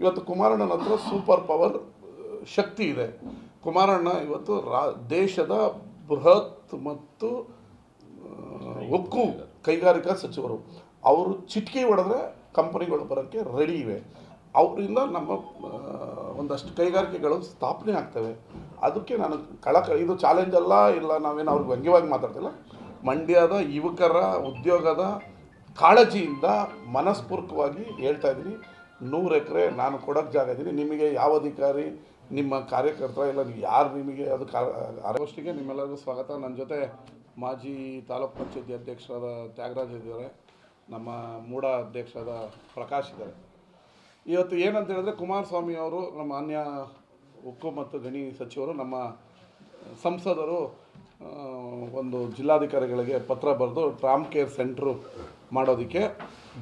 ಇವತ್ತು ಕುಮಾರಣ್ಣನ ಹತ್ರ super power ಶಕ್ತಿ ಇದೆ. ಕುಮಾರಣ್ಣ ಇವತ್ತು ರಾ, ದೇಶದ ಬೃಹತ್ ಮತ್ತು ಉಕ್ಕು ಕೈಗಾರಿಕಾ ಸಚಿವರು. ಅವರು ಚಿಟ್ಕಿ ಹೊಡೆದ್ರೆ ಕಂಪನಿಗಳು ಬರೋಕ್ಕೆ ರೆಡಿ ಇವೆ. ಅವರಿಂದ ನಮ್ಮ ಒಂದಷ್ಟು ಕೈಗಾರಿಕೆಗಳು ಸ್ಥಾಪನೆ ಆಗ್ತವೆ. ಅದಕ್ಕೆ ನಾನು ಕಳಕ, ಇದು ಚಾಲೆಂಜ್ ಅಲ್ಲ, ಇಲ್ಲ ನಾವೇನು ಅವ್ರಿಗೆ ವ್ಯಂಗ್ಯವಾಗಿ ಮಾತಾಡ್ತಿಲ್ಲ. ಮಂಡ್ಯದ ಯುವಕರ ಉದ್ಯೋಗದ ಕಾಳಜಿಯಿಂದ ಮನಸ್ಪೂರ್ವಕವಾಗಿ ಹೇಳ್ತಾ ಇದ್ದೀನಿ. ನೂರು ಎಕರೆ ನಾನು ಕೊಡೋಕ್ಕೆ ಜಾಗ ಇದ್ದೀನಿ. ನಿಮಗೆ ಯಾವ ಅಧಿಕಾರಿ, ನಿಮ್ಮ ಕಾರ್ಯಕರ್ತ ಇಲ್ಲ ಯಾರು ನಿಮಗೆ ಅದು ಅರವಷ್ಟಿಗೆ ನಿಮ್ಮೆಲ್ಲರಿಗೂ ಸ್ವಾಗತ. ನನ್ನ ಜೊತೆ ಮಾಜಿ ತಾಲೂಕ್ ಪಂಚಾಯತಿ ಅಧ್ಯಕ್ಷರಾದ ತ್ಯಾಗರಾಜ್ ಇದ್ದಾರೆ ನಮ್ಮ ಮೂಡ ಅಧ್ಯಕ್ಷರಾದ ಪ್ರಕಾಶ್ ಇದ್ದಾರೆ. ಇವತ್ತು ಏನಂತ ಹೇಳಿದ್ರೆ ಕುಮಾರಸ್ವಾಮಿ ಅವರು, ನಮ್ಮ ಅನ್ಯ ಉಕ್ಕು ಮತ್ತು ಗಣಿ ಸಚಿವರು, ನಮ್ಮ ಸಂಸದರು ಒಂದು ಜಿಲ್ಲಾಧಿಕಾರಿಗಳಿಗೆ ಪತ್ರ ಬರೆದು, ಟ್ರಾಮ್ ಕೇರ್ ಸೆಂಟ್ರು ಮಾಡೋದಕ್ಕೆ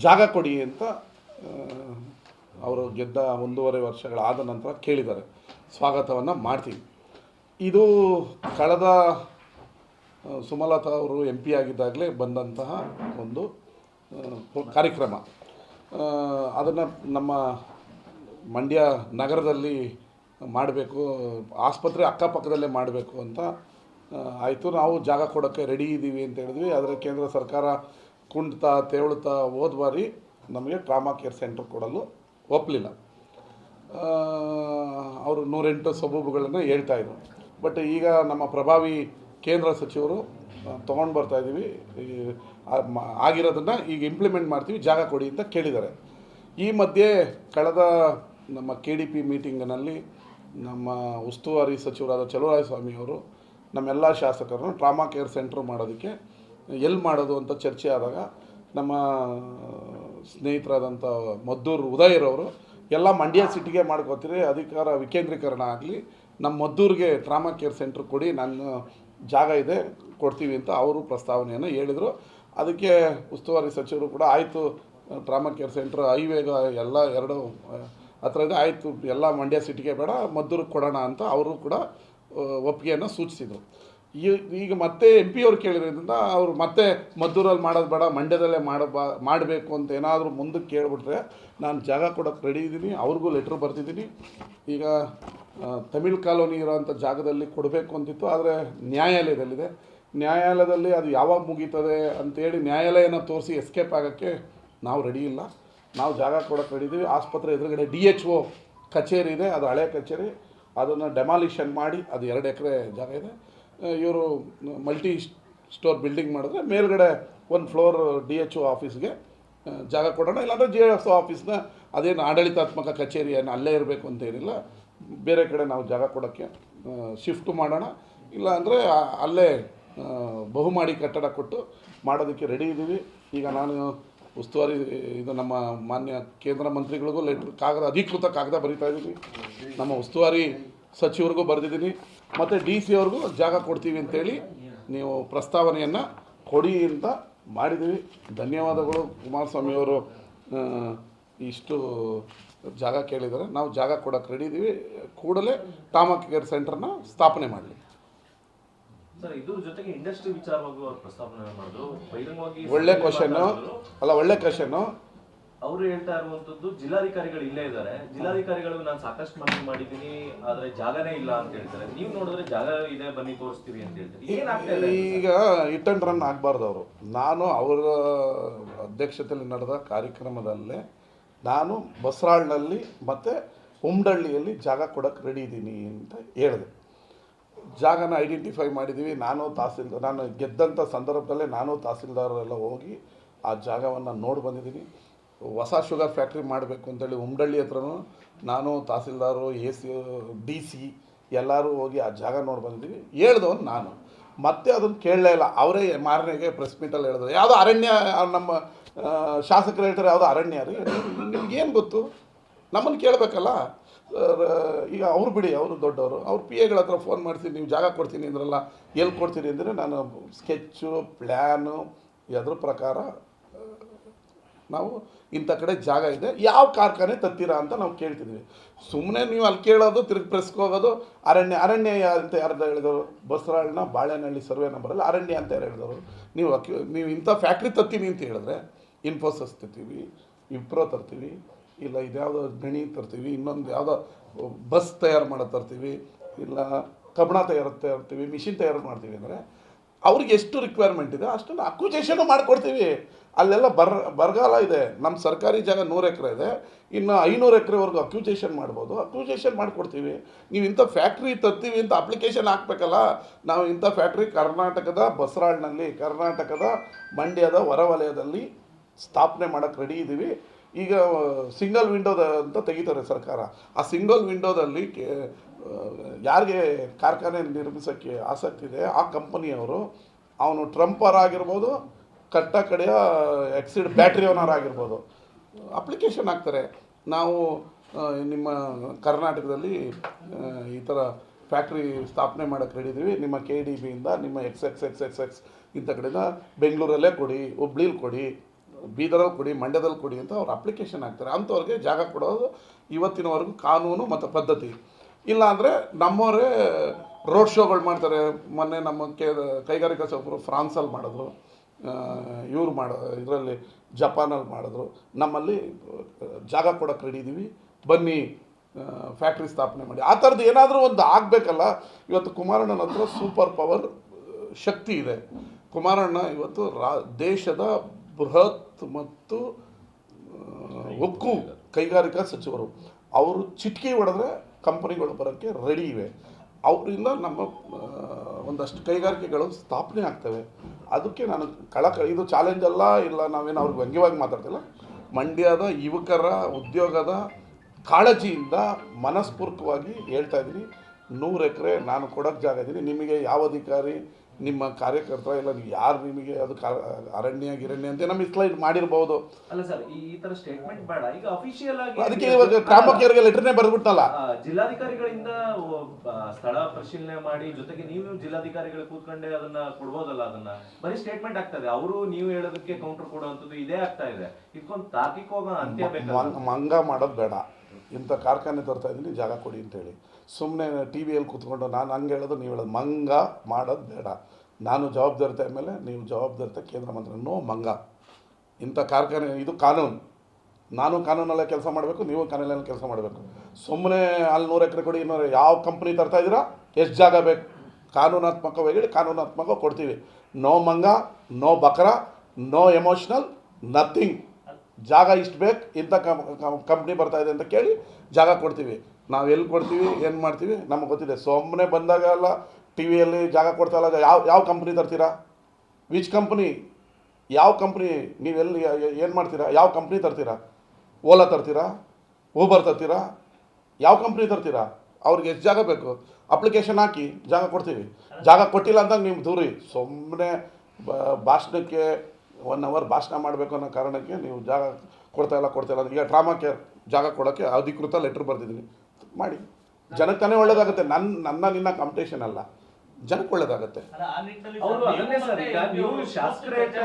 ಜಾಗ ಕೊಡಿ ಅಂತ ಅವರು ಗೆದ್ದ ಒಂದೂವರೆ ವರ್ಷಗಳಾದ ನಂತರ ಕೇಳಿದ್ದಾರೆ. ಸ್ವಾಗತವನ್ನು ಮಾಡ್ತೀವಿ ಇದು ಕಳೆದ ಸುಮಲತಾ ಅವರು ಎಂ ಪಿ ಆಗಿದ್ದಾಗಲೇ ಬಂದಂತಹ ಒಂದು ಕಾರ್ಯಕ್ರಮ. ಅದನ್ನು ನಮ್ಮ ಮಂಡ್ಯ ನಗರದಲ್ಲಿ ಮಾಡಬೇಕು, ಆಸ್ಪತ್ರೆ ಅಕ್ಕಪಕ್ಕದಲ್ಲೇ ಮಾಡಬೇಕು ಅಂತ ಆಯಿತು. ನಾವು ಜಾಗ ಕೊಡೋಕ್ಕೆ ರೆಡಿ ಇದ್ದೀವಿ ಅಂತ ಹೇಳಿದ್ವಿ. ಆದರೆ ಕೇಂದ್ರ ಸರ್ಕಾರ ಕುಂಡ್ತಾ ತೇವಳ್ತಾ ಹೋದ ಬಾರಿ ನಮಗೆ ಟ್ರಾಮಾ ಕೇರ್ ಸೆಂಟರ್ ಕೊಡಲು ಒಪ್ಪಲಿಲ್ಲ. ಅವರು ನೂರೆಂಟು ಸಬೂಬುಗಳನ್ನು ಹೇಳ್ತಾ ಇದ್ರು. ಬಟ್ ಈಗ ನಮ್ಮ ಪ್ರಭಾವಿ ಕೇಂದ್ರ ಸಚಿವರು ತೊಗೊಂಡು ಬರ್ತಾ ಇದ್ದೀವಿ ಆಗಿರೋದನ್ನು ಈಗ ಇಂಪ್ಲಿಮೆಂಟ್ ಮಾಡ್ತೀವಿ, ಜಾಗ ಕೊಡಿ ಅಂತ ಕೇಳಿದ್ದಾರೆ. ಈ ಮಧ್ಯೆ ಕಳೆದ ನಮ್ಮ ಕೆ ಡಿ ಪಿ ಮೀಟಿಂಗ್ನಲ್ಲಿ ನಮ್ಮ ಉಸ್ತುವಾರಿ ಸಚಿವರಾದ ಚಲುವರಾಯಸ್ವಾಮಿ ಅವರು ನಮ್ಮೆಲ್ಲ ಶಾಸಕರನ್ನು ಟ್ರಾಮಾ ಕೇರ್ ಸೆಂಟ್ರ್ ಮಾಡೋದಕ್ಕೆ ಎಲ್ಲಿ ಮಾಡೋದು ಅಂತ ಚರ್ಚೆ ಆದಾಗ ನಮ್ಮ ಸ್ನೇಹಿತರಾದಂಥ ಮದ್ದೂರು ಉದಯರವರು ಎಲ್ಲ ಮಂಡ್ಯ ಸಿಟಿಗೆ ಮಾಡ್ಕೋತೀರಿ, ಅಧಿಕಾರ ವಿಕೇಂದ್ರೀಕರಣ ಆಗಲಿ, ನಮ್ಮ ಮದ್ದೂರಿಗೆ ಟ್ರಾಮಾ ಕೇರ್ ಸೆಂಟ್ರ್ ಕೊಡಿ, ನನ್ನ ಜಾಗ ಇದೆ, ಕೊಡ್ತೀವಿ ಅಂತ ಅವರು ಪ್ರಸ್ತಾವನೆಯನ್ನು ಹೇಳಿದರು. ಅದಕ್ಕೆ ಉಸ್ತುವಾರಿ ಸಚಿವರು ಕೂಡ ಆಯಿತು ಟ್ರಾಮಾ ಕೇರ್ ಸೆಂಟ್ರ್ ಹೈವೇಗ ಎಲ್ಲ ಎರಡು, ಹತ್ರ ಇದೆ, ಆಯಿತು, ಎಲ್ಲ ಮಂಡ್ಯ ಸಿಟಿಗೆ ಬೇಡ, ಮದ್ದೂರಿಗೆ ಕೊಡೋಣ ಅಂತ ಅವರು ಕೂಡ, ಒಪ್ಪಿಗೆಯನ್ನು ಸೂಚಿಸಿದರು. ಈ- ಈಗ ಮತ್ತೆ ಎಂ ಪಿ ಅವ್ರು ಕೇಳಿರೋದ್ರಿಂದ ಅವರು ಮತ್ತೆ ಮದ್ದೂರಲ್ಲಿ ಮಾಡೋದು ಬೇಡ, ಮಂಡ್ಯದಲ್ಲೇ ಮಾಡಬಾ ಮಾಡಬೇಕು ಅಂತ ಏನಾದರೂ ಮುಂದಕ್ಕೆ ಕೇಳಿಬಿಟ್ರೆ ನಾನು ಜಾಗ ಕೊಡೋಕ್ಕೆ ರೆಡಿ ಇದ್ದೀನಿ, ಅವ್ರಿಗೂ ಲೆಟ್ರ್ ಬರ್ತಿದ್ದೀನಿ ಈಗ ತಮಿಳು ಕಾಲೋನಿ ಇರೋಂಥ ಜಾಗದಲ್ಲಿ ಕೊಡಬೇಕು ಅಂತಿತ್ತು, ಆದರೆ ನ್ಯಾಯಾಲಯದಲ್ಲಿದೆ. ನ್ಯಾಯಾಲಯದಲ್ಲಿ ಅದು ಯಾವಾಗ ಮುಗೀತದೆ ಅಂತೇಳಿ ನ್ಯಾಯಾಲಯನ ತೋರಿಸಿ ಎಸ್ಕೇಪ್ ಆಗೋಕ್ಕೆ ನಾವು ರೆಡಿ ಇಲ್ಲ. ನಾವು ಜಾಗ ಕೊಡೋಕ್ಕೆ ರೆಡಿ ಇದ್ದೀವಿ. ಆಸ್ಪತ್ರೆ ಎದುರುಗಡೆ ಡಿ ಎಚ್ ಒ ಕಚೇರಿ ಇದೆ, ಅದು ಹಳೆ ಕಚೇರಿ. ಅದನ್ನು ಡೆಮಾಲಿಷನ್ ಮಾಡಿ, ಅದು ಎರಡು ಎಕರೆ ಜಾಗ ಇದೆ. ಇವರು ಮಲ್ಟಿ ಸ್ಟೋರ್ ಬಿಲ್ಡಿಂಗ್ ಮಾಡಿದ್ರೆ ಮೇಲ್ಗಡೆ ಒಂದು ಫ್ಲೋರ್ ಡಿ ಎಚ್ ಒ ಆಫೀಸ್ಗೆ ಜಾಗ ಕೊಡೋಣ. ಇಲ್ಲಾಂದರೆ ಜಿ ಎಸ್ ಆಫೀಸ್ನ ಅದೇನು ಆಡಳಿತಾತ್ಮಕ ಕಚೇರಿ ಏನು ಅಲ್ಲೇ ಇರಬೇಕು ಅಂತ ಏನಿಲ್ಲ. ಬೇರೆ ಕಡೆ ನಾವು ಜಾಗ ಕೊಡೋಕ್ಕೆ ಶಿಫ್ಟ್ ಮಾಡೋಣ. ಇಲ್ಲಾಂದರೆ ಅಲ್ಲೇ ಬಹುಮಾಡಿ ಕಟ್ಟಡ ಕೊಟ್ಟು ಮಾಡೋದಕ್ಕೆ ರೆಡಿ ಇದ್ದೀವಿ. ಈಗ ನಾನು ಉಸ್ತುವಾರಿ, ಇದು ನಮ್ಮ ಮಾನ್ಯ ಕೇಂದ್ರ ಮಂತ್ರಿಗಳಿಗೂ ಲೆಟ್ರ್ ಕಾಗದ, ಅಧಿಕೃತ ಕಾಗದ ಬರಿತಾ ಇದ್ದೀನಿ. ನಮ್ಮ ಉಸ್ತುವಾರಿ ಸಚಿವರಿಗೂ ಬರೆದಿದ್ದೀನಿ. ಮತ್ತು ಡಿ ಸಿ ಅವ್ರಿಗೂ ಜಾಗ ಕೊಡ್ತೀವಿ ಅಂತೇಳಿ ನೀವು ಪ್ರಸ್ತಾವನೆಯನ್ನು ಕೊಡಿ ಅಂತ ಮಾಡಿದ್ದೀವಿ. ಧನ್ಯವಾದಗಳು ಕುಮಾರಸ್ವಾಮಿ ಅವರು ಇಷ್ಟು ಜಾಗ ಕೇಳಿದರೆ ನಾವು ಜಾಗ ಕೊಡೋಕೆ ರೆಡಿ ಇದ್ದೀವಿ. ಕೂಡಲೇ ಟಾಮಾ ಕೇರ್ ಸೆಂಟರ್ನ ಸ್ಥಾಪನೆ ಮಾಡಲಿ. ಒಳ್ಳೆ ಕ್ವಶನ್ನು ಅಲ್ಲ ಒಳ್ಳೆ ಕ್ವಶನ್ನು ಅವರು ಹೇಳ್ತಾ ಇರುವಂತದ್ದು ಜಿಲ್ಲಾಧಿಕಾರಿಗಳು ಇಲ್ಲೇ ಇದ್ದಾರೆ. ಜಿಲ್ಲಾಧಿಕಾರಿಗಳು ನಾನು ಸಾಕಷ್ಟು ಮನವಿ ಮಾಡಿದ್ದೀನಿ, ಆದ್ರೆ ಜಾಗನೇ ಇಲ್ಲ ಅಂತ ಹೇಳ್ತಾರೆ. ನೀವು ನೋಡಿದ್ರೆ ಜಾಗ ಇದೆ, ಬನ್ನಿ ತೋರಿಸ್ತೀವಿ ಅಂತ ಹೇಳ್ತಾರೆ. ಈಗ ಹಿಟ್ ಅಂಡ್ ರನ್ ಆಗಬಾರ್ದು ಅವರು. ನಾನು ಅವರ ಅಧ್ಯಕ್ಷತೆಯಲ್ಲಿ ನಡೆದ ಕಾರ್ಯಕ್ರಮದಲ್ಲೇ ನಾನು ಬಸರಾಳ್ನಲ್ಲಿ ಮತ್ತು ಉಮ್ಡಳ್ಳಿಯಲ್ಲಿ ಜಾಗ ಕೊಡಕ್ಕೆ ರೆಡಿ ಇದ್ದೀನಿ ಅಂತ ಹೇಳಿದೆ. ಜಾಗನ ಐಡೆಂಟಿಫೈ ಮಾಡಿದ್ದೀವಿ ನಾನು ತಹಸೀಲ್ದಾರ್ ನಾನು ಗೆದ್ದಂಥ ಸಂದರ್ಭದಲ್ಲೇ ನಾನು ತಹಸೀಲ್ದಾರರೆಲ್ಲ ಹೋಗಿ ಆ ಜಾಗವನ್ನು ನೋಡಿ ಬಂದಿದ್ದೀನಿ. ಹೊಸ ಶುಗರ್ ಫ್ಯಾಕ್ಟ್ರಿ ಮಾಡಬೇಕು ಅಂತೇಳಿ ಉಮ್ಡಳ್ಳಿ ಹತ್ರನೂ ನಾನು tahsildar, A C, D C ಎಲ್ಲರೂ ಹೋಗಿ ಆ ಜಾಗ ನೋಡಿ ಬಂದಿದ್ದೀವಿ. ಹೇಳ್ದವನು ನಾನು. ಮತ್ತೆ ಅದನ್ನು ಕೇಳಲೇ ಇಲ್ಲ. ಅವರೇ ಮಾರನೆಗೆ ಪ್ರೆಸ್ ಮೀಟಲ್ಲಿ ಹೇಳಿದ್ರು. ಯಾವುದೋ ಅರಣ್ಯ, ನಮ್ಮ ಶಾಸಕರು ಹೇಳ್ತಾರೆ ಯಾವುದೋ ಅರಣ್ಯ ರೀ. ನಿಮ್ಗೇನು ಗೊತ್ತು? ನಮ್ಮನ್ನು ಕೇಳಬೇಕಲ್ಲ. ಈಗ ಅವ್ರು ಬಿಡಿ, ಅವರು ದೊಡ್ಡವರು. ಅವ್ರು ಪಿ ಎಗಳ ಹತ್ರ ಫೋನ್ ಮಾಡ್ತೀನಿ ನೀವು ಜಾಗ ಕೊಡ್ತೀನಿ ಅಂದ್ರಲ್ಲ ಎಲ್ಲಿ ಕೊಡ್ತೀರಿ? ಅಂದರೆ ನಾನು ಸ್ಕೆಚ್ಚು ಪ್ಲ್ಯಾನು ಅದ್ರ ಪ್ರಕಾರ ನಾವು ಇಂಥ ಕಡೆ ಜಾಗ ಇದೆ. ಯಾವ ಕಾರ್ಖಾನೆ ತತ್ತೀರಾ ಅಂತ ನಾವು ಕೇಳ್ತಿದ್ವಿ. ಸುಮ್ಮನೆ ನೀವು ಅಲ್ಲಿ ಕೇಳೋದು, ತಿರುಗಿ ಪ್ರೆಸ್ಗೆ ಹೋಗೋದು, ಅರಣ್ಯ ಅರಣ್ಯ ಅಂತ ಯಾರು ಹೇಳಿದವರು? ಬಸರಾಳ್ನ ಬಾಳೆನಹಳ್ಳಿ ಸರ್ವೆ ನಂಬರಲ್ಲಿ ಅರಣ್ಯ ಅಂತ ಯಾರು ಹೇಳಿದವರು? ನೀವು ನೀವು ಇಂಥ ಫ್ಯಾಕ್ಟ್ರಿ ತತ್ತೀನಿ ಅಂತ ಹೇಳಿದ್ರೆ ಇನ್ಫೋಸಿಸ್ ತರ್ತೀವಿ ವಿಪ್ರೋ ತರ್ತೀವಿ, ಇಲ್ಲ ಇದ್ಯಾವುದೋ ಗಣಿ ತರ್ತೀವಿ, ಇನ್ನೊಂದು ಯಾವುದೋ ಬಸ್ ತಯಾರು ಮಾಡೋದು ತರ್ತೀವಿ, ಇಲ್ಲ ಕಬ್ಬಣ ತಯಾರು ತರ್ತೀವಿ ಮಿಷಿನ್ ತಯಾರು ಮಾಡ್ತೀವಿ ಅಂದರೆ ಅವ್ರಿಗೆ ಎಷ್ಟು ರಿಕ್ವೈರ್ಮೆಂಟ್ ಇದೆ ಅಷ್ಟನ್ನು ಅಕ್ವಿಜೇಷನು ಮಾಡಿಕೊಡ್ತೀವಿ. ಅಲ್ಲೆಲ್ಲ ಬರ, ಬರಗಾಲ ಇದೆ. ನಮ್ಮ ಸರ್ಕಾರಿ ಜಾಗ ನೂರು ಎಕರೆ ಇದೆ. ಇನ್ನು ಐನೂರು ಎಕರೆವರೆಗೂ ಅಕ್ವಿಜೇಷನ್ ಮಾಡ್ಬೋದು. ಅಕ್ವಿಜೇಷನ್ ಮಾಡಿಕೊಡ್ತೀವಿ. ನೀವು ಇಂಥ ಫ್ಯಾಕ್ಟ್ರಿ ತರ್ತೀವಿ ಅಂತ ಅಪ್ಲಿಕೇಶನ್ ಹಾಕ್ಬೇಕಲ್ಲ, ನಾವು ಇಂಥ ಫ್ಯಾಕ್ಟ್ರಿ ಕರ್ನಾಟಕದ ಬಸರಾಳ್ನಲ್ಲಿ, ಕರ್ನಾಟಕದ ಮಂಡ್ಯದ ಹೊರವಲಯದಲ್ಲಿ ಸ್ಥಾಪನೆ ಮಾಡೋಕ್ಕೆ ರೆಡಿ ಇದ್ದೀವಿ ಈಗ ಸಿಂಗಲ್ ವಿಂಡೋದ ಅಂತ ತೆಗಿತಾರೆ ಸರ್ಕಾರ. ಆ ಸಿಂಗಲ್ ವಿಂಡೋದಲ್ಲಿ ಯಾರಿಗೆ ಕಾರ್ಖಾನೆ ನಿರ್ಮಿಸೋಕ್ಕೆ ಆಸಕ್ತಿ ಇದೆ, ಆ ಕಂಪನಿಯವರು ಅವನು ಟ್ರಂಪರ್ ಆಗಿರ್ಬೋದು, ಕಟ್ಟ ಕಡೆಯ ಎಕ್ಸಿಡ್ ಬ್ಯಾಟ್ರಿ ಓನರ್ ಆಗಿರ್ಬೋದು ಅಪ್ಲಿಕೇಶನ್ ಹಾಕ್ತಾರೆ. ನಾವು ನಿಮ್ಮ ಕರ್ನಾಟಕದಲ್ಲಿ ಈ ಥರ ಫ್ಯಾಕ್ಟ್ರಿ ಸ್ಥಾಪನೆ ಮಾಡೋಕ್ಕೆ ರೆಡಿದ್ದೀವಿ ನಿಮ್ಮ ಕೆ ಡಿ ಬಿಯಿಂದ ನಿಮ್ಮ X X X X X ಇಂಥ ಕಡೆಯಿಂದ, ಬೆಂಗಳೂರಲ್ಲೇ ಕೊಡಿ ಹುಬ್ಳೀಲಿ ಕೊಡಿ ಬೀದರಲ್ಲಿ ಕೊಡಿ ಮಂಡ್ಯದಲ್ಲಿ ಕೊಡಿ ಅಂತ ಅವ್ರು ಅಪ್ಲಿಕೇಶನ್ ಹಾಕ್ತಾರೆ. ಅಂಥವ್ರಿಗೆ ಜಾಗ ಕೊಡೋದು ಇವತ್ತಿನವರೆಗೂ ಕಾನೂನು ಮತ್ತು ಪದ್ಧತಿ. ಇಲ್ಲಾಂದರೆ ನಮ್ಮವರೇ ರೋಡ್ ಶೋಗಳು ಮಾಡ್ತಾರೆ. ಮೊನ್ನೆ ನಮ್ಮ ಕೇ, ಕೈಗಾರಿಕಾ ಸಚಿವರು ಫ್ರಾನ್ಸಲ್ಲಿ ಮಾಡಿದ್ರು. ಇವ್ರು ಮಾಡೋ, ಇದರಲ್ಲಿ ಜಪಾನಲ್ಲಿ ಮಾಡಿದ್ರು. ನಮ್ಮಲ್ಲಿ ಜಾಗ ಕೊಡೋಕೆ ರೆಡಿ ಇದ್ದೀವಿ ಬನ್ನಿ ಫ್ಯಾಕ್ಟ್ರಿ ಸ್ಥಾಪನೆ ಮಾಡಿ. ಆ ಥರದ್ದು ಏನಾದರೂ ಒಂದು ಆಗಬೇಕಲ್ಲ. ಇವತ್ತು ಕುಮಾರಣ್ಣನ ಹತ್ರ ಸೂಪರ್ ಪವರ್ ಶಕ್ತಿ ಇದೆ. ಕುಮಾರಣ್ಣ ಇವತ್ತು ರಾ, ದೇಶದ ಬೃಹತ್ ಮತ್ತು ಒಕ್ಕು ಉಕ್ಕು ಕೈಗಾರಿಕಾ ಸಚಿವರು. ಅವರು ಚಿಟಿಕೆ ಹೊಡೆದ್ರೆ ಕಂಪನಿಗಳು ಬರೋಕ್ಕೆ ರೆಡಿ ಇವೆ. ಅವರಿಂದ ನಮ್ಮ ಒಂದಷ್ಟು ಕೈಗಾರಿಕೆಗಳು ಸ್ಥಾಪನೆ ಆಗ್ತವೆ. ಅದಕ್ಕೆ ನಾನು ಕಳಕ ಇದು ಚಾಲೆಂಜ್ ಅಲ್ಲ ಇಲ್ಲ ನಾವೇನು ಅವ್ರಿಗೆ ವ್ಯಂಗ್ಯವಾಗಿ ಮಾತಾಡ್ತಿಲ್ಲ. ಮಂಡ್ಯದ ಯುವಕರ ಉದ್ಯೋಗದ ಕಾಳಜಿಯಿಂದ ಮನಸ್ಪೂರ್ವಕವಾಗಿ ಹೇಳ್ತಾ ಇದ್ದೀನಿ. ನೂರು ಎಕರೆ ನಾನು ಕೊಡೋಕ್ಕೆ ಜಾಗ ಇದ್ದೀನಿ. ನಿಮಗೆ ಯಾವ ಅಧಿಕಾರಿ ನಿಮ್ಮ ಕಾರ್ಯಕರ್ತರ ಇಲ್ಲ ನೀವು ಯಾರು ನಿಮಗೆ ಅದು ಅರಣ್ಯ ಗಿರಣ್ಯ ಅಂತ ನಮ್ಮ ಸ್ಲೈಡ್ ಮಾಡಿರಬಹುದು ಅಲ್ಲ ಸರ್ ಈ ತರ ಸ್ಟೇಟ್ಮೆಂಟ್ ಬೇಡ. ಈಗ ಅಫಿಷಿಯಲ್ ಆಗಿ ಅದಕ್ಕೆ ಇವಾಗ ಗ್ರಾಮಕ್ಕೆ ಲೆಟರ್ನೇ ಬರೆದ್ಬಿಟ್ನಲ್ಲ. ಆ, ಜಿಲ್ಲಾಧಿಕಾರಿಗಳಿಂದ ಸ್ಥಳ ಪರಿಶೀಲನೆ ಮಾಡಿ ಜೊತೆಗೆ ನೀವು ಜಿಲ್ಲಾಧಿಕಾರಿಗಳು ಕೂತ್ಕೊಂಡೆ ಅದನ್ನ ಕೊಡ್ಬೋದಲ್ಲ ಅದನ್ನ. ಬರೀ ಸ್ಟೇಟ್ಮೆಂಟ್ ಆಗ್ತದೆ. ಅವರು ನೀವು ಹೇಳೋದಕ್ಕೆ ಕೌಂಟರ್ ಕೊಡುವಂಥದ್ದು ಇದೇ ಆಗ್ತಾ ಇದೆ. ಇದಕ್ಕೊಂದು ತಾರ್ಕಿಕವಾಗ ಅಂತ್ಯ ಬೇಕು ಮಂಗ ಮಾಡೋದು ಬೇಡ. ಇಂಥ ಕಾರ್ಖಾನೆ ತರ್ತಾ ಇದ್ದೀನಿ ಜಾಗ ಕೊಡಿ ಅಂತೇಳಿ. ಸುಮ್ಮನೆ ಟಿ ವಿಯಲ್ಲಿ ಕೂತ್ಕೊಂಡು ನಾನು ಹಂಗೆ ಹೇಳೋದು, ನೀವು ಹೇಳೋದು. ಮಂಗ ಮಾಡೋದು ಬೇಡ. ನಾನು ಜವಾಬ್ದಾರಿತೆ ಮೇಲೆ ನೀವು ಜವಾಬ್ದಾರಿತೆ ಕೇಂದ್ರ ಮಂತ್ರಿ ನೋ ಮಂಗ. ಇಂಥ ಕಾರ್ಖಾನೆ, ಇದು ಕಾನೂನು. ನಾನು ಕಾನೂನಲ್ಲೇ ಕೆಲಸ ಮಾಡಬೇಕು, ನೀವು ಕಾನೂನಲ್ಲಿ ಕೆಲಸ ಮಾಡಬೇಕು. ಸುಮ್ಮನೆ ಅಲ್ಲಿ ನೂರು ಎಕರೆ ಕೊಡಿ ಇನ್ನೂರು ಯಾವ ಕಂಪ್ನಿ ತರ್ತಾ ಇದ್ದೀರಾ? ಎಷ್ಟು ಜಾಗ ಬೇಕು? ಕಾನೂನಾತ್ಮಕವಾಗಿ ಕಾನೂನಾತ್ಮಕ ಕೊಡ್ತೀವಿ. ನೋ ಮಂಗ, ನೋ ಬಕ್ರ, ನೋ ಎಮೋಷ್ನಲ್ ನಥಿಂಗ್ ಜಾಗ ಇಷ್ಟು ಬೇಕು, ಇಂಥ ಕಂಪ್ನಿ ಬರ್ತಾ ಇದೆ ಅಂತ ಕೇಳಿ ಜಾಗ ಕೊಡ್ತೀವಿ. ನಾವು ಎಲ್ಲಿ ಕೊಡ್ತೀವಿ, ಏನು ಮಾಡ್ತೀವಿ, ನಮಗೆ ಗೊತ್ತಿದೆ. ಸುಮ್ಮನೆ ಬಂದಾಗ ಎಲ್ಲ ಟಿ ವಿಯಲ್ಲಿ ಜಾಗ ಕೊಡ್ತಾಯಿಲ್ಲ ಯಾವ ಯಾವ ಕಂಪ್ನಿ ತರ್ತೀರಾ? ವಿಚ್ ಕಂಪ್ನಿ ಯಾವ ಕಂಪ್ನಿ ನೀವೆಲ್ಲಿ ಏನು ಮಾಡ್ತೀರಾ? ಯಾವ ಕಂಪ್ನಿ ತರ್ತೀರಾ? ಓಲಾ ತರ್ತೀರಾ? ಊಬರ್ ತರ್ತೀರಾ? ಯಾವ ಕಂಪ್ನಿ ತರ್ತೀರಾ? ಅವ್ರಿಗೆ ಎಷ್ಟು ಜಾಗ ಬೇಕು? ಅಪ್ಲಿಕೇಶನ್ ಹಾಕಿ ಜಾಗ ಕೊಡ್ತೀವಿ. ಜಾಗ ಕೊಟ್ಟಿಲ್ಲ ಅಂದಾಗ ನೀವು ದೂರಿ. ಸುಮ್ಮನೆ ಭಾಷಣಕ್ಕೆ ಒನ್ ಅವರ್ ಭಾಷಣ ಮಾಡಬೇಕು ಅನ್ನೋ ಕಾರಣಕ್ಕೆ ನೀವು ಜಾಗ ಕೊಡ್ತಾಯಿಲ್ಲ ಇಲ್ಲ, ಕೊಡ್ತಾ ಇಲ್ಲ ಅಂತ. ಈಗ ಡ್ರಾಮಾ ಕೇರ್ ಜಾಗ ಕೊಡೋಕ್ಕೆ ಅಧಿಕೃತ ಲೆಟ್ರ್ ಬರೆದಿದ್ದೀನಿ. ಮಾಡಿ. ಜನಕ್ಕೆ ತಾನೇ ಒಳ್ಳೇದಾಗುತ್ತೆ. ನನ್ನ ನನ್ನ ನಿನ್ನ ಕಾಂಪಿಟೇಷನ್ ಅಲ್ಲ. ಜನಕ್ಕೆ ಒಳ್ಳೇದಾಗುತ್ತೆ. ಅವರು ಅದನ್ನೇ ಸರ್ ನೀವು ಶಾಸಕರು ಹೇಳ್ತಾ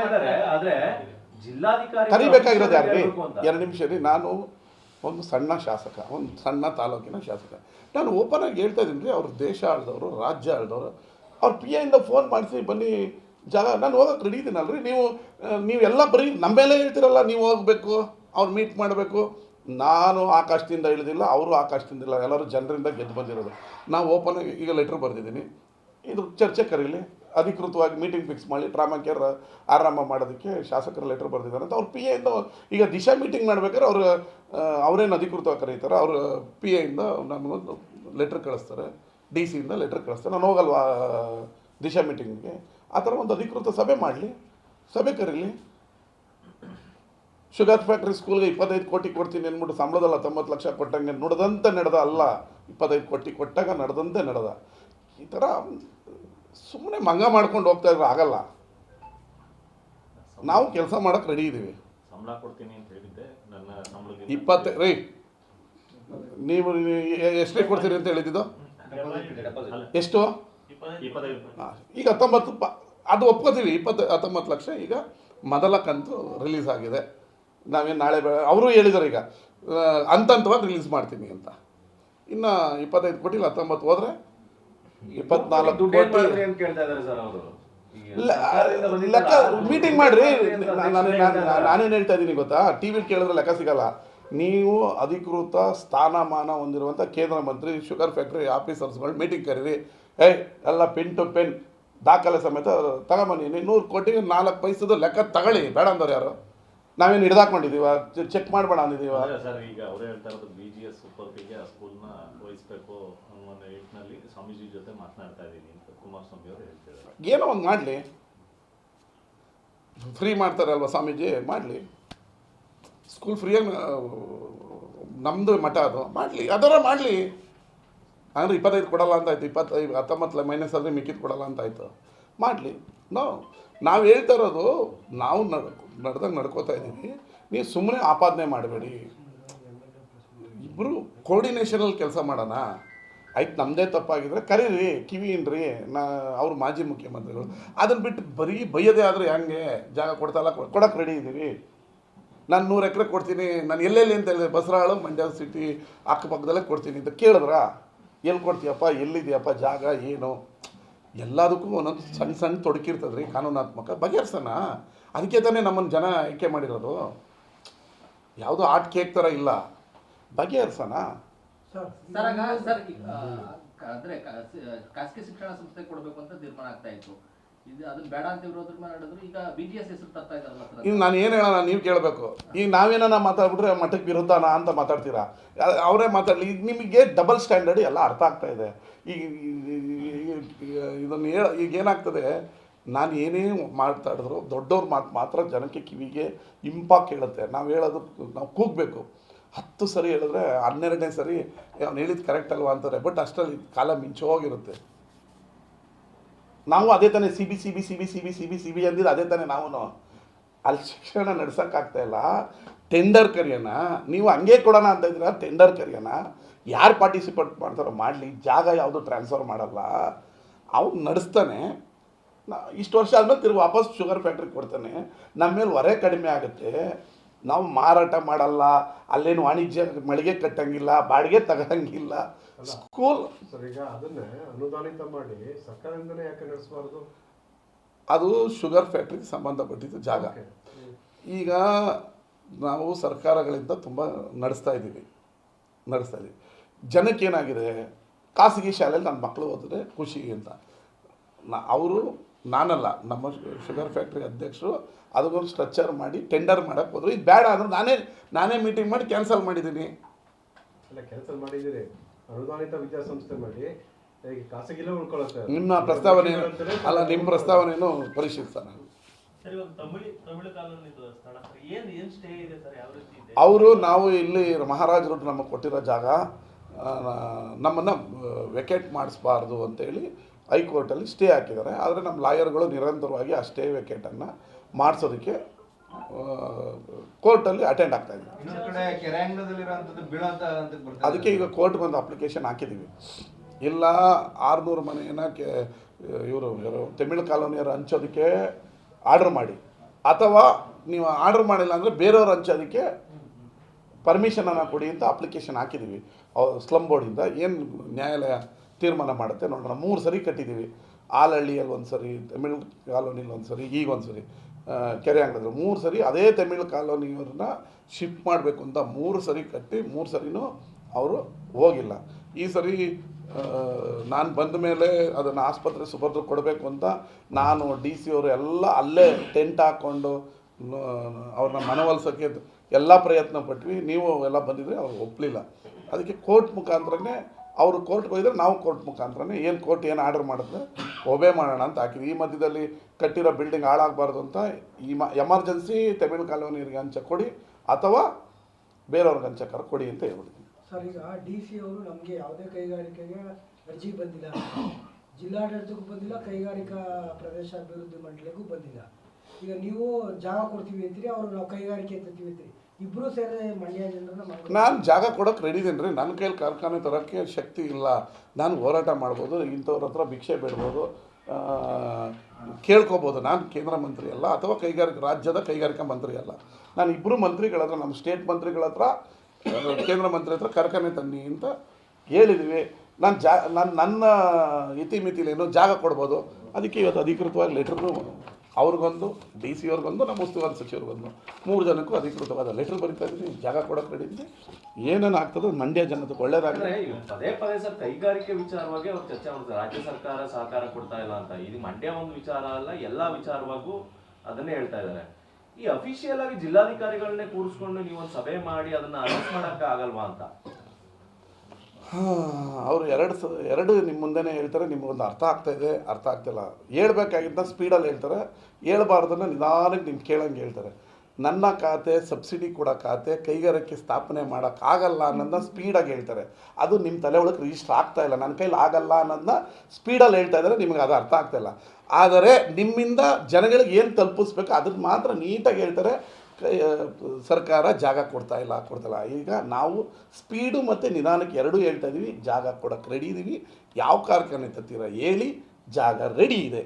ಜಿಲ್ಲಾಧಿಕಾರಿ ಕರಿಬೇಕಾಗಿರೋದು ಯಾರಿಗೆ ಎರಡು ನಿಮಿಷ ರೀ ನಾನು ಒಂದು ಸಣ್ಣ ಶಾಸಕ ಒಂದು ಸಣ್ಣ ತಾಲೂಕಿನ ಶಾಸಕ. ನಾನು ಓಪನ್ ಆಗಿ ಹೇಳ್ತಾ ಇದ್ದೀನಿ ರೀ ಅವ್ರು ದೇಶ ಆಳ್ದವರು ರಾಜ್ಯ ಆಳ್ದವರು. ಅವ್ರು ಪಿ ಎಯಿಂದ ಫೋನ್ ಮಾಡಿಸಿ ಬನ್ನಿ ಜಾಗ ನಾನು ಹೋಗಕ್ಕೆ ರೆಡಿ ಇದ್ದೀನಲ್ರಿ ನೀವು ನೀವೆಲ್ಲ ಬರೀ ನಮ್ಮ ಮೇಲೆ ಹೇಳ್ತಿರಲ್ಲ ನೀವು ಹೋಗಬೇಕು ಅವ್ರು ಮೀಟ್ ಮಾಡಬೇಕು. ನಾನು ಆಕಾಶದಿಂದ ಇಳಿದಿಲ್ಲ, ಅವರು ಆಕಾಶದಿಂದ ಇಲ್ಲ, ಎಲ್ಲರೂ ಜನರಿಂದ ಗೆದ್ದು ಬಂದಿರೋದು. ನಾವು ಓಪನ್ ಆಗಿ ಈಗ ಲೆಟ್ರ್ ಬರೆದಿದ್ದೀನಿ. ಇದು ಚರ್ಚೆ ಕರೀಲಿ. ಅಧಿಕೃತವಾಗಿ ಮೀಟಿಂಗ್ ಫಿಕ್ಸ್ ಮಾಡಿ ಟ್ರಾಮಾ ಕೇರ್ ಆರಂಭ ಮಾಡೋದಕ್ಕೆ ಶಾಸಕರ ಲೆಟರ್ ಬರೆದಿದ್ದಾರೆ ಅಂತ. ಅವ್ರು ಪಿ ಎಯಿಂದ ಈಗ ದಿಶಾ ಮೀಟಿಂಗ್ ಮಾಡ್ಬೇಕಾದ್ರೆ ಅವರು ಅವರೇನು ಅಧಿಕೃತವಾಗಿ ಕರೀತಾರೆ, ಅವರು ಪಿ ಎಯಿಂದ ನನಗೊಂದು ಲೆಟ್ರ್ ಕಳಿಸ್ತಾರೆ ಡಿ ಸಿಯಿಂದ ಲೆಟ್ರ್ ಕಳಿಸ್ತಾರೆ. ನಾನು ಹೋಗಲ್ವಾ ದಿಶಾ ಮೀಟಿಂಗ್ಗೆ ಆ ಥರ ಒಂದು ಅಧಿಕೃತ ಸಭೆ ಮಾಡಲಿ. ಸಭೆ ಕರೀಲಿ. ಶುಗರ್ ಫ್ಯಾಕ್ಟ್ರಿ ಸ್ಕೂಲ್ಗೆ ಇಪ್ಪತ್ತೈದು ಕೋಟಿ ಕೊಡ್ತೀನಿ ಅಂದ್ಬಿಟ್ಟು ಸಂಬಳದಲ್ಲ ತೊಂಬತ್ತು ಲಕ್ಷ ಕೊಟ್ಟಂಗೆ ನುಡ್ದಂತೆ ನಡೆದ ಅಲ್ಲ ಇಪ್ಪತ್ತೈದು ಕೋಟಿ ಕೊಟ್ಟಾಗ ನಡೆದಂತೆ ನಡೆದ. ಈ ಥರ ಸುಮ್ಮನೆ ಮಂಗ ಮಾಡ್ಕೊಂಡು ಹೋಗ್ತಾ ಇದ್ರೆ ಆಗಲ್ಲ. ನಾವು ಕೆಲಸ ಮಾಡೋಕೆ ರೆಡಿ ಇದ್ದೀವಿ ಇಪ್ಪತ್ತು ರೀ. ನೀವು ಎಷ್ಟೇ ಕೊಡ್ತೀರಿ ಅಂತ ಹೇಳಿದ್ದು? ಎಷ್ಟು? ಈಗ ಹತ್ತೊಂಬತ್ತು ಅದು ಒಪ್ಕೋತೀವಿ ಇಪ್ಪತ್ತು ಹತ್ತೊಂಬತ್ತು ಲಕ್ಷ ಈಗ ಮೊದಲ ಕಂತು ರಿಲೀಸ್ ಆಗಿದೆ. ನಾವೇನು ನಾಳೆ ಬೆ ಅವರು ಹೇಳಿದ್ದಾರೆ ಈಗ ಹಂತವಾಗಿ ರಿಲೀಸ್ ಮಾಡ್ತೀನಿ ಅಂತ. ಇನ್ನು ಇಪ್ಪತ್ತೈದು ಕೋಟಿ ಇಲ್ಲ ಹತ್ತೊಂಬತ್ತು ಹೋದರೆ ಇಪ್ಪತ್ನಾಲ್ಕು ಕೋಟಿ. ಲೆಕ್ಕ ಮೀಟಿಂಗ್ ಮಾಡ್ರಿ. ನಾನು ನಾನೇನು ಹೇಳ್ತಾ ಇದ್ದೀನಿ ಗೊತ್ತಾ? ಟಿ ವಿಲಿ ಕೇಳಿದ್ರೆ ಲೆಕ್ಕ ಸಿಗಲ್ಲ. ನೀವು ಅಧಿಕೃತ ಸ್ಥಾನಮಾನ ಹೊಂದಿರುವಂಥ ಕೇಂದ್ರ ಮಂತ್ರಿ ಶುಗರ್ ಫ್ಯಾಕ್ಟ್ರಿ ಆಫೀಸರ್ಸ್ಗಳು ಮೀಟಿಂಗ್ ಕರೀರಿ. ಏಯ್ ಎಲ್ಲ ಪೆನ್ ಟು ಪೆನ್ ದಾಖಲೆ ಸಮೇತ ತಗೊಂಬನ್ನಿ. ನೂರು ಕೋಟಿ ನಾಲ್ಕು ಪೈಸದ ಲೆಕ್ಕ ತಗೊಳ್ಳಿ. ಬೇಡ ಅಂದವ್ರು ಯಾರು? ನಾವೇನು ಹಿಡ್ದಾಕೊಂಡಿದ್ದೀವ ಚೆಕ್ ಮಾಡಬೇಡ ಅಂದಿದ್ದೀವ ಅದೇ ಸರ್ ಈಗ ಅವರೇ ಹೇಳ್ತಾ ಇರೋದು ಬಿ ಜಿ ಎಸ್ ಸೂಪರ್ಗೆ ಆ ಸ್ಕೂಲ್ನ ವಹಿಸ್ಬೇಕು ಅನ್ನೋ ನಿಟ್ಟಿನಲ್ಲಿ ಸ್ವಾಮೀಜಿ ಜೊತೆ ಮಾತನಾಡ್ತಾ ಇದ್ದೀನಿ ಅಂತ ಕುಮಾರಸ್ವಾಮಿ ಅವರು ಹೇಳ್ತಿದ್ದಾರೆ. ಏನೋ ಒಂದು ಮಾಡಲಿ. ಫ್ರೀ ಮಾಡ್ತಾರಲ್ವ ಸ್ವಾಮೀಜಿ? ಮಾಡಲಿ. ಸ್ಕೂಲ್ ಫ್ರೀಯಾಗಿ ನಮ್ಮದು ಮಠ ಅದು. ಮಾಡಲಿ. ಅದರ ಮಾಡಲಿ. ಅಂದರೆ ಇಪ್ಪತ್ತೈದು ಕೊಡಲ್ಲ ಅಂತ ಆಯ್ತು. ಇಪ್ಪತ್ತೈದು ಹತ್ತೊಂಬತ್ತು ಮೈನಸ್ ಆದರೆ ಮಿಕ್ಕಿದ್ದು ಕೊಡಲ್ಲ ಅಂತ ಆಯಿತು. ಮಾಡಲಿ. ನೋ, ನಾವು ಹೇಳ್ತಾ ಇರೋದು, ನಾವು ನಡೆದಾಗ ನಡ್ಕೋತಾ ಇದ್ದೀವಿ. ನೀವು ಸುಮ್ಮನೆ ಆಪಾದನೆ ಮಾಡಬೇಡಿ. ಇಬ್ಬರು ಕೋರ್ಡಿನೇಷನಲ್ಲಿ ಕೆಲಸ ಮಾಡೋಣ. ಆಯ್ತು ನಮ್ಮದೇ ತಪ್ಪಾಗಿದ್ರೆ ಕರೀರಿ ಕಿವಿನ್ರಿ ನಾ, ಅವ್ರ ಮಾಜಿ ಮುಖ್ಯಮಂತ್ರಿಗಳು. ಅದನ್ನು ಬಿಟ್ಟು ಬರೀ ಬೈಯೋದೇ ಆದರೆ ಹೆಂಗೆ? ಜಾಗ ಕೊಡ್ತಲ್ಲ ಕೊಡಕ್ಕೆ ರೆಡಿ ಇದ್ದೀವಿ ನಾನು ನೂರು ಎಕರೆ ಕೊಡ್ತೀನಿ, ನಾನು ಎಲ್ಲೆಲ್ಲಿ ಅಂತ ಹೇಳಿದೆ ಬಸರಾಳು, ಮಂಡ್ಯ ಸಿಟಿ ಅಕ್ಕಪಕ್ಕದಲ್ಲೇ ಕೊಡ್ತೀನಿ ಅಂತ ಕೇಳಿದ್ರ? ಎಲ್ಲಿ ಕೊಡ್ತೀಯಪ್ಪ, ಎಲ್ಲಿದೆಯಪ್ಪ ಜಾಗ, ಏನು? ಎಲ್ಲದಕ್ಕೂ ಒಂದೊಂದು ಸಣ್ಣ ಸಣ್ಣ ತೊಡಕಿರ್ತದೆ ರೀ ಕಾನೂನಾತ್ಮಕ. ಬಗೆಹರ್ಸೋಣ. ಅದಕ್ಕೆ ತಾನೇ ನಮ್ಮನ್ನು ಜನ ಆಯ್ಕೆ ಮಾಡಿರೋದು. ಯಾವುದೋ ಆರ್ಟ್ ಕೇಕ್ ಥರ ಇಲ್ಲ. ಬಗೆಹರ್ಸೋಣ. ಸರ್ ಅಂದ್ರೆ ಖಾಸಗಿ ಶಿಕ್ಷಣ ಸಂಸ್ಥೆ ಕೊಡಬೇಕು ಅಂತ ತೀರ್ಮಾನ ಆಗ್ತಾ ಇತ್ತು. ಈಗ ನಾನು ಏನು ಹೇಳೋಣ ನೀವು ಕೇಳಬೇಕು. ಈಗ ನಾವೇನ ಮಾತಾಡ್ಬಿಟ್ರೆ ಮಠಕ್ಕೆ ವಿರುದ್ಧನಾ ಅಂತ ಮಾತಾಡ್ತೀರಾ? ಅವರೇ ಮಾತಾಡಲಿ ಈಗ ನಿಮಗೆ ಡಬಲ್ ಸ್ಟ್ಯಾಂಡರ್ಡ್ ಎಲ್ಲ ಅರ್ಥ ಆಗ್ತಾ ಇದೆ. ಈಗ ಇದನ್ನು ಹೇಳ, ಈಗ ಏನಾಗ್ತದೆ, ನಾನು ಏನೇ ಮಾತಾಡಿದ್ರು ದೊಡ್ಡವ್ರ ಮಾತು ಮಾತ್ರ ಜನಕ್ಕೆ ಕಿವಿಗೆ ಇಂಪಾಕ್ಟ್ ಹೇಳುತ್ತೆ. ನಾವು ಹೇಳೋದು, ನಾವು ಕೂಗಬೇಕು. ಹತ್ತು ಸರಿ ಹೇಳಿದ್ರೆ ಹನ್ನೆರಡನೇ ಸರಿ ಅವ್ನು ಹೇಳಿದ್ದು ಕರೆಕ್ಟ್ ಅಲ್ವಾ ಅಂತಾರೆ. ಬಟ್ ಅಷ್ಟರಲ್ಲಿ ಕಾಲ ಮಿಂಚೋಗಿರುತ್ತೆ. ನಾವು ಅದೇ ತಾನೇ C B C B C B C B C B C B ಅಂದಿದ್ದು ಅದೇ ತಾನೇ ನಾವು ಅಲ್ಲಿ ಶಿಕ್ಷಣ ಇಲ್ಲ. ಟೆಂಡರ್ ಕರೆಯೋಣ. ನೀವು ಹಂಗೆ ಕೊಡೋಣ ಅಂತ ಇದ್ದೀರ ಟೆಂಡರ್ ಕರೆಯೋಣ. ಯಾರು ಪಾರ್ಟಿಸಿಪೇಟ್ ಮಾಡ್ತಾರೋ ಮಾಡಲಿ. ಜಾಗ ಯಾವುದು ಟ್ರಾನ್ಸ್ಫರ್ ಮಾಡಲ್ಲ. ಅವ್ನು ನಡೆಸ್ತಾನೆ. ಇಷ್ಟು ವರ್ಷ ಆದಮೇಲೆ ತಿರುಗಿ ವಾಪಸ್ ಶುಗರ್ ಫ್ಯಾಕ್ಟ್ರಿ ಕೊಡ್ತಾನೆ. ನಮ್ಮ ಮೇಲೆ ಹೊರೆ ಕಡಿಮೆ ಆಗುತ್ತೆ. ನಾವು ಮಾರಾಟ ಮಾಡಲ್ಲ. ಅಲ್ಲೇನು ವಾಣಿಜ್ಯ ಮಳಿಗೆ ಕಟ್ಟಂಗಿಲ್ಲ. ಬಾಡಿಗೆ ತಗೊಳಂಗಿಲ್ಲ ಸ್ಕೂಲ್ ಸರ್ ಈಗ ಅದನ್ನೇ ಅನುದಾನಿತ ಮಾಡಿ ಸರ್ಕಾರದಿಂದನೇ ಯಾಕೆ ನಡೆಸಬಾರ್ದು? ಅದು ಶುಗರ್ ಫ್ಯಾಕ್ಟ್ರಿಗೆ ಸಂಬಂಧಪಟ್ಟಿದ್ದು ಜಾಗ. ಈಗ ನಾವು ಸರ್ಕಾರಗಳಿಂದ ತುಂಬ ನಡೆಸ್ತಾ ಇದ್ದೀವಿ. ನಡೆಸ್ತಾ ಇದ್ದೀವಿ. ಜನಕ್ಕೆ ಏನಾಗಿದೆ? ಖಾಸಗಿ ಶಾಲೆಯಲ್ಲಿ ನನ್ನ ಮಕ್ಕಳು ಓದಿದ್ರೆ ಖುಷಿ ಅಂತ. ನಾ ಅವರು ನಾನಲ್ಲ ನಮ್ಮ ಶುಗರ್ ಫ್ಯಾಕ್ಟ್ರಿ ಅಧ್ಯಕ್ಷರು ಅದಕ್ಕೊಂದು ಸ್ಟ್ರಕ್ಚರ್ ಮಾಡಿ ಟೆಂಡರ್ ಮಾಡೋಕ್ಕೆ ಹೋದರು. ಇದು ಬೇಡ ಅಂದ್ರೆ ನಾನೇ ನಾನೇ ಮೀಟಿಂಗ್ ಮಾಡಿ ಕ್ಯಾನ್ಸಲ್ ಮಾಡಿದ್ದೀನಿ. ಅಲ್ಲ ಕ್ಯಾನ್ಸಲ್ ಮಾಡಿದ್ದೀರಿ. ಅನುದಾನಿತ ವಿದ್ಯಾಸಂಸ್ಥೆ ಮಾಡಿ ಈಗ ಖಾಸಗಿಲೇ ಉಳ್ಕೊಳ್ಳುತ್ತೆ? ನಿಮ್ಮ ಪ್ರಸ್ತಾವನೆ ಅಲ್ಲ ನಿಮ್ಮ ಪ್ರಸ್ತಾವನೆಯನ್ನು ಪರಿಶೀಲಿಸ್ತಾನೆ ಸರ್ ಇವಾಗ ತಮಿಳು ತಮಿಳು ಕಾಲೋನಿ ಇದು ಸ್ಥಳ ಸರ್. ಏನ್ ಏನ್ ಸ್ಟೇ ಇದೆ ಸರ್ ಯಾವ ರೀತಿ ಇದೆ? ಅವರು ನಾವು ಇಲ್ಲಿ ಮಹಾರಾಜರು ನಮಗೆ ಕೊಟ್ಟಿರೋ ಜಾಗ ನಮ್ಮನ್ನು ವೆಕೇಟ್ ಮಾಡಿಸ್ಬಾರ್ದು ಅಂತೇಳಿ ಹೈಕೋರ್ಟಲ್ಲಿ ಸ್ಟೇ ಹಾಕಿದ್ದಾರೆ. ಆದರೆ ನಮ್ಮ ಲಾಯರ್ಗಳು ನಿರಂತರವಾಗಿ ಆ ಸ್ಟೇ ವೆಕೇಟನ್ನು ಮಾಡಿಸೋದಕ್ಕೆ ಕೋರ್ಟಲ್ಲಿ ಅಟೆಂಡ್ ಆಗ್ತಾ ಇದೆ. ಅದಕ್ಕೆ ಈಗ ಕೋರ್ಟ್ ಬಂದು ಅಪ್ಲಿಕೇಶನ್ ಹಾಕಿದ್ದೀವಿ. ಇಲ್ಲ ಆರುನೂರು ಮನೆಯನ್ನು ಕೆ ಇವರು ತಮಿಳು ಕಾಲೋನಿಯರು ಹಂಚೋದಕ್ಕೆ ಆರ್ಡರ್ ಮಾಡಿ. ಅಥವಾ ನೀವು ಆರ್ಡರ್ ಮಾಡಿಲ್ಲ ಅಂದರೆ ಬೇರೆಯವ್ರು ಹಂಚೋದಕ್ಕೆ ಪರ್ಮಿಷನನ್ನು ಕೊಡಿ ಅಂತ ಅಪ್ಲಿಕೇಶನ್ ಹಾಕಿದ್ದೀವಿ. ಸ್ಲಮ್ ಬೋರ್ಡಿಂದ ಏನು ನ್ಯಾಯಾಲಯ ತೀರ್ಮಾನ ಮಾಡುತ್ತೆ ನೋಡೋಣ. ಮೂರು ಸರಿ ಕಟ್ಟಿದ್ದೀವಿ. ಆಲಹಳ್ಳಿಯಲ್ಲಿ ಒಂದು ಸರಿ ತಮಿಳು ಕಾಲೋನಿಯಲ್ಲಿ ಒಂದು ಸರಿ ಈಗ ಒಂದು ಸರಿ ಕೆರೆ ಹಾಕಿದ್ರು ಮೂರು ಸರಿ ಅದೇ ತಮಿಳು ಕಾಲೋನಿಯವ್ರನ್ನ ಶಿಫ್ಟ್ ಮಾಡಬೇಕು ಅಂತ ಮೂರು ಸರಿ ಕಟ್ಟಿ ಮೂರು ಸರಿನೂ ಅವರು ಹೋಗಿಲ್ಲ. ಈ ಸರಿ ನಾನು ಬಂದ ಮೇಲೆ ಅದನ್ನು ಆಸ್ಪತ್ರೆ ಸುಭದ್ರ ಕೊಡಬೇಕು ಅಂತ ನಾನು ಡಿ ಸಿ ಅವರು ಎಲ್ಲ ಅಲ್ಲೇ ಟೆಂಟ್ ಹಾಕ್ಕೊಂಡು ಅವ್ರನ್ನ ಮನವೊಲಿಸೋಕ್ಕೆ ಎಲ್ಲ ಪ್ರಯತ್ನ ಪಟ್ವಿ. ನೀವು ಎಲ್ಲ ಬಂದಿದ್ರೆ ಅವ್ರು ಒಪ್ಪಲಿಲ್ಲ ಅದಕ್ಕೆ ಕೋರ್ಟ್ ಮುಖಾಂತರನೇ ಅವರು ಕೋರ್ಟ್ಗೆ ಹೋಗಿದ್ರೆ ನಾವು ಕೋರ್ಟ್ ಮುಖಾಂತರನೇ ಏನು ಕೋರ್ಟ್ ಏನು ಆರ್ಡರ್ ಮಾಡಿದ್ರೆ ಒಬೆ ಮಾಡೋಣ ಅಂತ ಹಾಕಿದ್ವಿ. ಈ ಮಧ್ಯದಲ್ಲಿ ಕಟ್ಟಿರೋ ಬಿಲ್ಡಿಂಗ್ ಹಾಳಾಗಬಾರ್ದು ಅಂತ ಈ ಎಮರ್ಜೆನ್ಸಿ ತಮಿಳು ಕಾಲೋನಿಯರಿಗೆ ಹಂಚ ಕೊಡಿ ಅಥವಾ ಬೇರೆಯವ್ರಿಗೆ ಹಂಚಕ್ಕಾರ ಕೊಡಿ ಅಂತ ಹೇಳ್ಬಿಡ್ತೀನಿ. ಸರ್ ಈಗ ಡಿ ಸಿ ಅವರು ನಮಗೆ ಯಾವುದೇ ಕೈಗಾರಿಕೆಗೆ ಅರ್ಜಿ ಬಂದಿಲ್ಲ. ಜಿಲ್ಲಾಡಳಿತಕ್ಕೂ ಬಂದಿಲ್ಲ ಕೈಗಾರಿಕಾ ಪ್ರದೇಶ ಅಭಿವೃದ್ಧಿ ಮಂಡಳಿಗೂ ಬಂದಿಲ್ಲ. ಈಗ ನೀವು ಜಾಗ ಕೊಡ್ತೀವಿ ಅಂತೀರಿ ಅವರು ನಾವು ಕೈಗಾರಿಕೆ ಅಂತೀವಿ ಅಂತೀರಿ. ಇಬ್ಬರು ಸೇರಿ ಮಂಡ್ಯ ಜನರನ್ನ ನಾನು ಜಾಗ ಕೊಡೋಕೆ ರೆಡಿ ಇದ್ದೀನಿ ರೀ. ನನ್ನ ಕೈಯಲ್ಲಿ ಕಾರ್ಖಾನೆ ತರೋಕ್ಕೆ ಶಕ್ತಿ ಇಲ್ಲ. ನಾನು ಹೋರಾಟ ಮಾಡ್ಬೋದು ಇಂಥವ್ರ ಹತ್ರ ಭಿಕ್ಷೆ ಬೇಡ್ಬೋದು. ಕೇಳ್ಕೊಬೋದು. ನಾನು ಕೇಂದ್ರ ಮಂತ್ರಿ ಅಲ್ಲ, ಅಥವಾ ಕೈಗಾರಿಕೆ, ರಾಜ್ಯದ ಕೈಗಾರಿಕಾ ಮಂತ್ರಿ ಅಲ್ಲ. ನಾನು ಇಬ್ಬರು ಮಂತ್ರಿಗಳ ಹತ್ರ ನಮ್ಮ ಸ್ಟೇಟ್ ಮಂತ್ರಿಗಳ ಹತ್ರ ಕೇಂದ್ರ ಮಂತ್ರಿ ಹತ್ರ ಕಾರ್ಖಾನೆ ತನ್ನಿ ಅಂತ ಹೇಳಿದ್ದೀವಿ ನಾನು ಜಾ, ನಾನು ನನ್ನ ಇತಿಮಿತಿಲೇನು ಜಾಗ ಕೊಡ್ಬೋದು. ಅದಕ್ಕೆ ಇವತ್ತು ಅಧಿಕೃತವಾಗಿ ಲೆಟ್ರನ್ನು ಅವ್ರಿಗೊಂದು, ಡಿ ಸಿ ಅವ್ರಿಗೊಂದು, ನಮ್ಮ ಉಸ್ತುವಾರಿ ಸಚಿವರಿಗೊಂದು. ಮೂರು ಜನಕ್ಕೂ ಅಧಿಕೃತವಾದ ಲೆಟರ್ ಬರೀತಾ ಇದ್ದೀನಿ, ಜಾಗ ಕೊಡೋಕೆ ಇದೆ. ಏನೇನು ಆಗ್ತದೋ ಮಂಡ್ಯ ಜನತೆ ಒಳ್ಳೇದಾಗಲಿ. ಅಂದ್ರೆ ಇವ್ ಪದೇ ಪದೇ ಸರ್ ಕೈಗಾರಿಕೆ ವಿಚಾರವಾಗಿ ಅವ್ರು ಚರ್ಚೆ ಮಾಡ್ತಾರೆ. ರಾಜ್ಯ ಸರ್ಕಾರ ಸಹಕಾರ ಕೊಡ್ತಾ ಇಲ್ಲ ಅಂತ. ಇದು ಮಂಡ್ಯ ಒಂದು ವಿಚಾರ ಅಲ್ಲ, ಎಲ್ಲ ವಿಚಾರವಾಗೂ ಅದನ್ನೇ ಹೇಳ್ತಾ ಇದ್ದಾರೆ. ಈ ಅಫಿಷಿಯಲ್ ಆಗಿ ಜಿಲ್ಲಾಧಿಕಾರಿಗಳನ್ನೇ ಕೂರಿಸ್ಕೊಂಡು ನೀವು ಒಂದು ಸಭೆ ಮಾಡಿ ಅದನ್ನ ಅನೌನ್ಸ್ ಮಾಡಕ್ಕೆ ಆಗಲ್ವಾ ಅಂತ. ಅವರು ಎರಡು ಸ, ಎರಡು ನಿಮ್ಮ ಮುಂದೆನೇ ಹೇಳ್ತಾರೆ, ನಿಮಗೊಂದು ಅರ್ಥ ಆಗ್ತಾ ಇದೆ, ಅರ್ಥ ಆಗ್ತಿಲ್ಲ ಹೇಳ್ಬೇಕಾಗಿದ್ದ ಸ್ಪೀಡಲ್ಲಿ ಹೇಳ್ತಾರೆ, ಹೇಳ್ಬಾರ್ದನ್ನ ನಿಧಾನಕ್ಕೆ ನಿಮ್ಗೆ ಕೇಳಂಗೆ ಹೇಳ್ತಾರೆ. ನನ್ನ ಖಾತೆ, ಸಬ್ಸಿಡಿ ಕೂಡ ಖಾತೆ, ಕೈಗಾರಿಕೆ ಸ್ಥಾಪನೆ ಮಾಡೋಕ್ಕಾಗಲ್ಲ ಅನ್ನೋದನ್ನ ಸ್ಪೀಡಾಗಿ ಹೇಳ್ತಾರೆ. ಅದು ನಿಮ್ಮ ತಲೆ ಒಳಗೆ ರಿಜಿಸ್ಟರ್ ಆಗ್ತಾ ಇಲ್ಲ ನನ್ನ ಕೈಲಿ ಆಗಲ್ಲ ಅನ್ನೋದನ್ನ ಸ್ಪೀಡಲ್ಲಿ ಹೇಳ್ತಾ ಇದ್ದಾರೆ ನಿಮಗೆ ಅದು ಅರ್ಥ ಆಗ್ತಾ ಇಲ್ಲ. ಆದರೆ ನಿಮ್ಮಿಂದ ಜನಗಳಿಗೆ ಏನು ತಲುಪಿಸ್ಬೇಕು ಅದನ್ನು ಮಾತ್ರ ನೀಟಾಗಿ ಹೇಳ್ತಾರೆ ಸರ್ಕಾರ ಜಾಗ ಕೊಡ್ತಾ ಇಲ್ಲ ಕೊಡ್ತಾ ಇಲ್ಲ ಈಗ ನಾವು ಸ್ಪೀಡು ಮತ್ತು ನಿಧಾನಕ್ಕೆ ಎರಡೂ ಹೇಳ್ತಾ ಇದ್ದೀವಿ ಜಾಗ ಕೊಡೋಕ್ಕೆ ರೆಡಿ ಇದ್ದೀವಿ ಯಾವ ಕಾರ್ಖಾನೆ ತತ್ತೀರ ಹೇಳಿ ಜಾಗ ರೆಡಿ ಇದೆ.